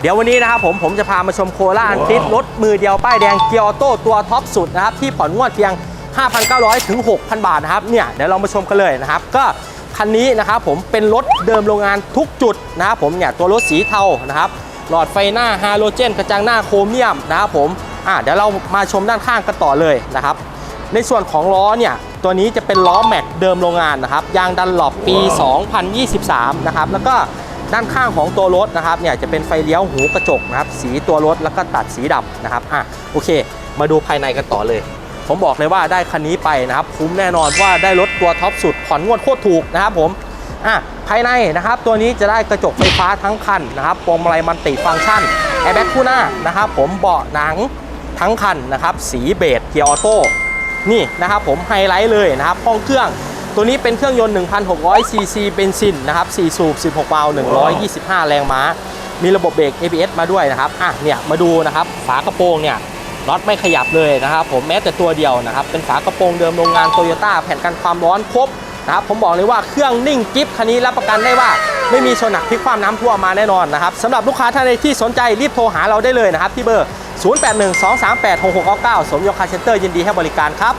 เดี๋ยววันนี้นะครับผมผมจะพามาชมโคราอันติดรถมือเดียวป้ายแดงเกียร์ออโต้ตัวท็อปสุดนะครับที่ผ่อนงวดเพียง 5,900 ถึง 6,000 บาทนะครับเนี่ยเดี๋ยวเรามาชมกันเลยนะครับ ก็คันนี้นะครับผมเป็นรถเดิมโรงงานทุกจุดนะครับผมเนี่ยตัวรถสีเทานะครับหลอดไฟหน้าฮาโลเจนกระจังหน้าโครเมียมนะครับผมอะเดี๋ยวเรามาชมด้านข้างกันต่อเลยนะครับ ในส่วนของล้อเนี่ยตัวนี้จะเป็นล้อแม็กเดิมโรงงานนะครับยางดันหลบปี 2023 นะครับแล้วก็ ด้านข้างของตัวรถนะครับเนี่ยจะเป็นไฟเลี้ยวหูกระจกนะครับสีตัวรถแล้วก็ตัดสีดำนะครับอะโอเค มาดูภายในกันต่อเลย ผมบอกเลยว่าได้คันนี้ไปนะครับคุ้มแน่นอนว่าได้รถตัวท็อปสุดผ่อนงวดโคตรถูกนะครับผมอะภายในนะครับตัวนี้จะได้กระจกไฟฟ้าทั้งคันนะครับพวงมาลัยมันติฟังก์ชันแอร์แบ็กคู่หน้านะครับผมเบาะหนังทั้งคันนะครับสีเบจเกียร์ออโต้นี่นะครับผมไฮไลท์เลยนะครับห้องเครื่อง ตัวนี้เป็นเครื่องยนต์ 1,600 ซีซีเบนซินนะครับ4สูบ 16 วาล์ว125 แรงม้า มีระบบเบรก ABS มาด้วยนะครับ อะ เนี่ย มาดูนะครับ ฝากระโปรงเนี่ยน็อตไม่ขยับเลยนะครับ ผมแม้แต่ตัวเดียวนะครับ เป็นฝากระโปรงเดิมโรงงานโตโยต้าแผ่นกันความร้อนครบนะครับ ผมบอกเลยว่าเครื่องนิ่งกิฟคันนี้รับประกันได้ว่าไม่มีชนหนักพลิกความน้ำท่วมมาแน่นอนนะครับสำหรับลูกค้าท่านใดที่สนใจรีบโทรหาเราได้เลยนะครับที่เบอร์ 0812386699 สมยกคาเซ็นเตอร์ยินดีให้บริการครับ